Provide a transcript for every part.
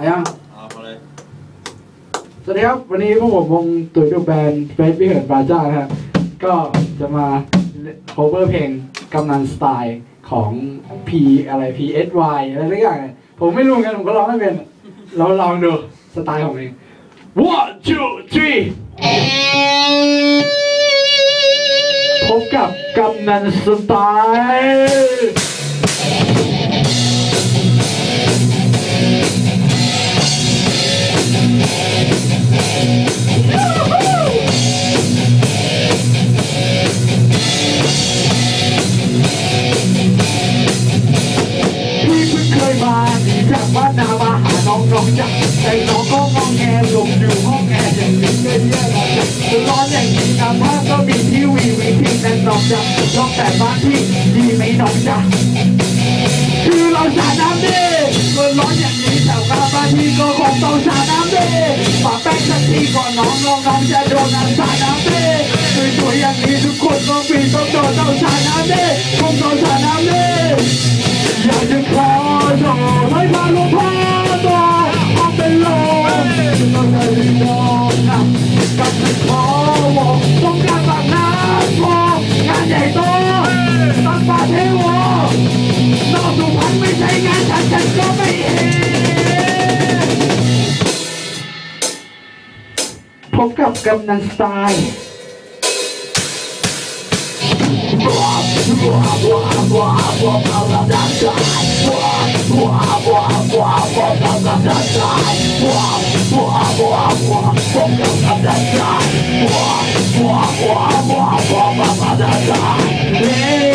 อายังเอามาเลยสวัสดีครับ วันนี้พวกผมวงตุ๋ยดูแบนเฟสพิเหินบาจ้านะฮะก็จะมา cover เพลงกำนันสไตล์ของ P อะไร PSY อะไรสักอย่างเนี่ยผมไม่รู้เหมือนกัน ผมก็ร้องไม่เป็น เราลองดูสไตล์ของเพลง one two three พบกับกำนันสไตล์ ร้อนอย่างนี้นะภาพก็มีทีวีวีทีนั่นน้องจักน้องแต่บ้านพี่ดีไหมน้องจักคือเราสาน้ำดิเมื่อร้อนอย่างนี้แถวข้าบ้านพี่ก็คงต้องสาน้ำดิฝากแป้งสักทีก่อนน้องน้องน้องจะโดนน้ำสาน้ำดิสวยๆอย่างนี้ทุกคนต้องปีต้องโดนต้องสาน้ำดิคงต้องสา พบกับกำนันสไตล์ Hey,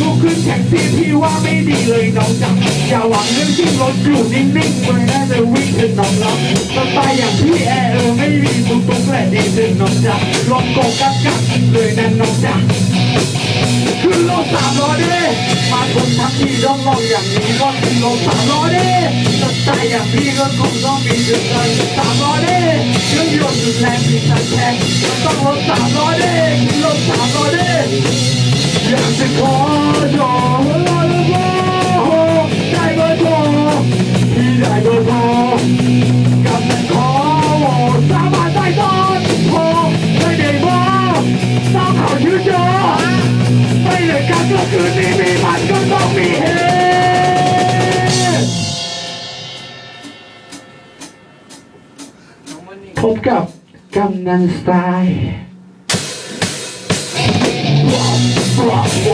ลุกขึ้นแท็กซี่พี่ว่าไม่ดีเลยน้องจังอย่าหวังเรื่องที่รถอยู่นิ่งๆเลยน่าจะวิ่งถึงน้องรับสไตล์อย่างพี่แอร์เออไม่มีตุ๊กตุ๊กและดีถึงน้องจังรถโกกักกักเลยนั่นน้องจังขึ้นรถสามล้อดิมาคนทั้งที่ต้องลองอย่างนี้ก็ขึ้นรถสามล้อดิสไตล์อย่างพี่ก็คงต้องมีถึงเลยสามล้อดิเครื่องยนต์สุดแรงมีสันแทงต้องรถสามล้อดิขึ้นรถสามล้อดิ อยากจะขอโทษรอรถได้เบอร์โทรพี่ได้เบอร์โทรกำลังขอโหวตสามารถได้ตอนโทรไม่ได้บอกต้องเขาชื่อจอไม่เหลือกันก็คือนี่มีมันก็ต้องมีเหตุพบกับกำนันสไตล์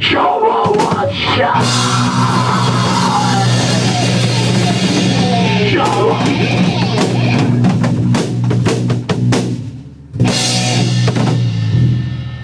Show watch out!